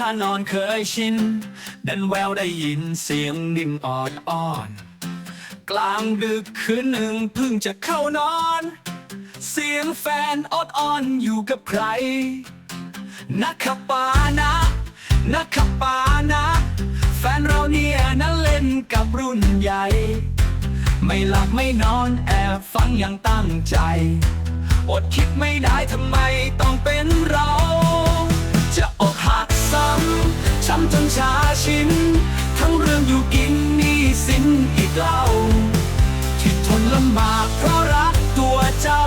ถ้านอนเคยชิน ดันแววได้ยินเสียงนิ่มออดอ่อน กลางดึกคืนหนึ่งเพิ่งจะเข้านอน เสียงแฟนอดอ่อนอยู่กับใคร นักขับปานะ นักขับปานะ แฟนเราเนี่ยนั้นเล่นกับรุ่นใหญ่ ไม่หลับไม่นอนแอบฟังอย่างตั้งใจ อดคิดไม่ได้ทำไมต้องเป็นเรา เล่า ที่ทนลำบากเพราะรักตัวเจ้า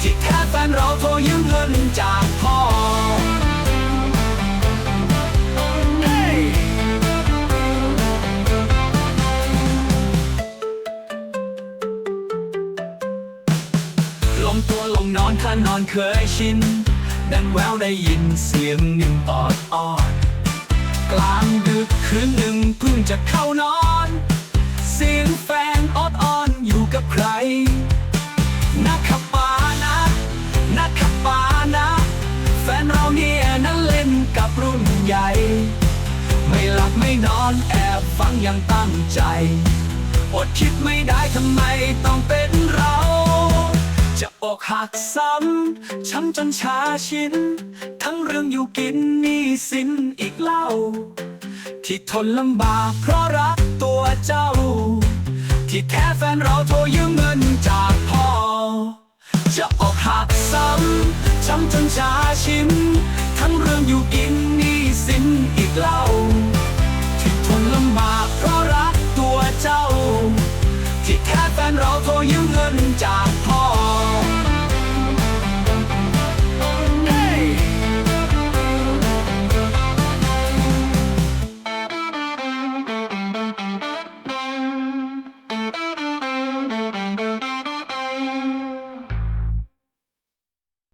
ที่แท้แฟนเราโทรยืมเงินจากพ่อหลงตัวลงนอนถ้านอนเคยชิน ดันแววได้ยินเสียงหนึ่งออดออนกลางดึกคืนหนึ่งเพิ่งจะเข้านอน ใหญ่ ไม่หลับไม่นอนแอบฟังอย่างตั้งใจ อดคิดไม่ได้ทำไมต้องเป็นเรา จะอกหักซ้ำช้ำจนชาชิน ทั้งเรื่องอยู่กินนี้สินอีกเล่า ที่ทนลำบากเพราะรักตัวเจ้า ที่แท้แฟนเราโทรยืมเงินจากพ่อ จะอกหักซ้ำช้ำจนชาชิน ทั้งเรื่องอยู่กิน ห